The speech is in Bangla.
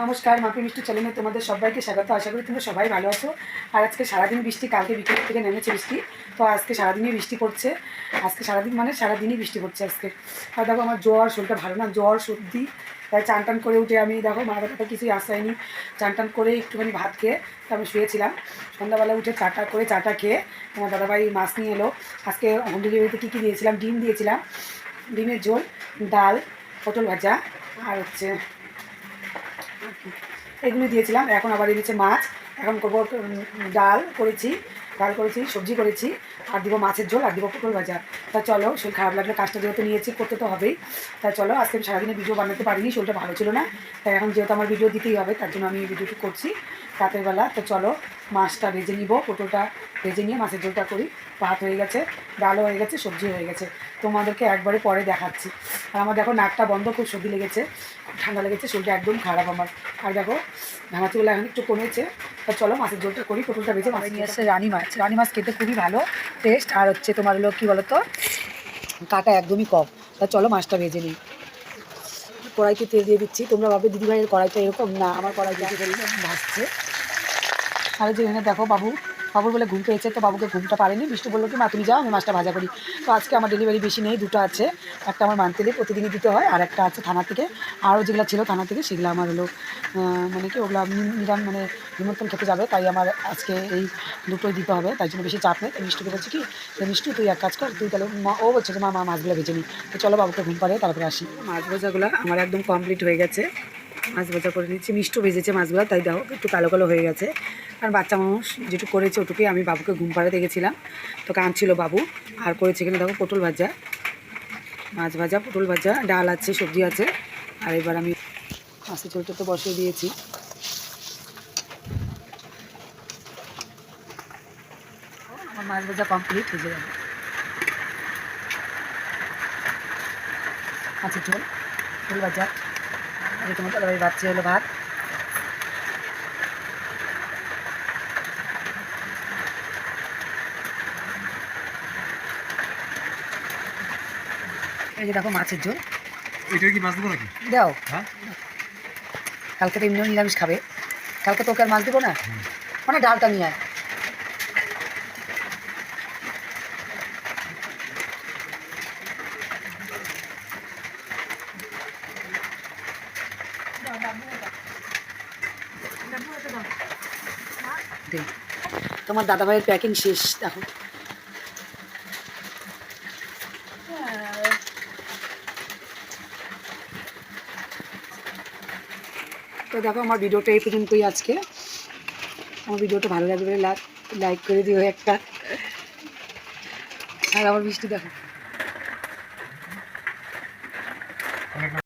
নমস্কার মাপি মিষ্টি চ্যানেলে তোমাদের সবাইকে স্বাগত। আশা করি তোমরা সবাই ভালো আছো। আর আজকে সারাদিন বৃষ্টি, কালকে বিকেল থেকে নেমেছে বৃষ্টি। তো আজকে সারাদিনই বৃষ্টি পড়ছে। আজকে সারাদিন মানে সারাদিনই বৃষ্টি পড়ছে আজকে। আর দেখো আমার জ্বর, শরীরটা ভালো না, জ্বর, সর্দি। তাই চান টান করে উঠে আমি দেখো মাথা ব্যথা কিছুই আসায়নি চান টান করে একটুখানি ভাত খেয়ে তারপরে শুয়েছিলাম। সন্ধ্যাবেলা উঠে চাটা করে চাটা খেয়ে আমার দাদাভাই মাছ নিয়ে এলো। আজকে হোম ডেলিভারিতে কী কী দিয়েছিলাম? ডিম দিয়েছিলাম। ডিমের ঝোল, ডাল, পটল ভাজা, আর হচ্ছে এগুলো দিয়েছিলাম, এখন আবার এনেছে মাছ। এখন করব ডাল করেছি ডাল করেছি, সবজি করেছি, আর দিব মাছের ঝোল, আর দিব পটল ভাজা। তা চলো, শরীর খারাপ লাগলে কাজটা যেহেতু নিয়েছি, করতে তো হবেই। তা চলো, আজকে আমি সারাদিনে ভিডিও বানাতে পারিনি, শরীরটা ভালো ছিল না। তাই এখন যেহেতু আমার ভিডিও দিতেই হবে, তার জন্য আমি এই ভিডিওটি করছি। রাতের বেলা, তো চলো মাছটা ভেজে নিব, পটলটা ভেজে নিয়ে মাছের ঝোলটা করি। ভাত হয়ে গেছে, ডালও হয়ে গেছে, সবজি হয়ে গেছে। তোমাদেরকে একবারে পরে দেখাচ্ছি। আর আমার দেখো নাকটা বন্ধ, খুব সর্দি লেগেছে, খুব ঠান্ডা লেগেছে, শরীরটা একদম খারাপ আমার। আর দেখো ঘামাচিগুলো এখন একটু কমেছে, তা চলো মাছের ঝোলটা করি, পটলটা ভেজে মাছ নিয়ে আসছে রানী মাছ। রানী মাছ খেতে খুবই ভালো টেস্ট আর হচ্ছে তোমার হলো কী বলো তো কাটা একদমই কম। তা চলো মাছটা ভেজে নিই। কড়াইতে তেল দিয়ে দিচ্ছি, তোমরা ভাবে দিদিভাইয়ের কড়াইটা এরকম? না, আমার কড়াই দিয়ে তেল ভাসছে আর যে এখানে দেখো বাবু, বাবুর বলে ঘুম পেয়েছে, তো বাবুকে ঘুমটা পারেনি বিষ্ণু বলল কি, মা, তুমি যাও, আমি মাছটা ভাজা করি। তো আজকে আমার ডেলিভারি বেশি নেই, দুটো আছে। একটা আমার মান্থলি, প্রতিদিনই দিতে হয়, আর একটা আছে থানা থেকে। আরও যেগুলো ছিল থানা থেকে, সেগুলো আমার হলো মানে কি, ওগুলো নিরাম মানে নিমন্ত্রণ খেতে যাবে, তাই আমার আজকে এই দুটোই দিতে হবে, তাই জন্য বেশি চাপ নেই। তো মিষ্টিকে বলছি কি যে মিষ্টি, তুই এক কাজ কর, তুই তাহলে মা- ও বলছে যে, মা মাছগুলো ভেজে নি। তো চলো বাবুকে ঘুম পাড়ে তারপরে আসি। মাছ ভাজাগুলো আমার একদম কমপ্লিট হয়ে গেছে। মাছ ভাজা করে নিচ্ছি, মিষ্টি ভেজেছে মাছগুলো, তাই দেখো একটু কালো কালো হয়ে গেছে। আর বাচ্চা মানুষ যেটুকু করেছে ওটুকুই আমি বাবুকে ঘুম পাড়াতে গেছিলাম। তো কাঁদছিল বাবু। আর করেছে এখানে দেখো পটল ভাজা। মাছ ভাজা, পটল ভাজা, ডাল আছে, সবজি আছে। আর এবার আমি মাছের ঝোলটা তো বসিয়ে দিয়েছি। আমার মাছ ভাজা কমপ্লিট হয়ে যাবে মাছের ঝোল ফুল ভাজা। আর তোমার তাহলে বাচ্চা হলো ভাত। এই যে দেখো মাছের ঝোল। এটা কি মাছ দেবো নাকি? দাও। হ্যাঁ? কালকে তো এমনিও নিরামিষ খাবে। কালকে তোকে আর মাছ দেবো না? মানে ডালটা নিয়ে আয়। দে। দাদা ভাইয়ের প্যাকিং শেষ, দেখো। তো দেখো, আমার ভিডিওটা এই পর্যন্তই আজকে। আমার ভিডিওটা ভালো লাগবে লাইক করে দিও একটা। আর আমার বৃষ্টি দেখো।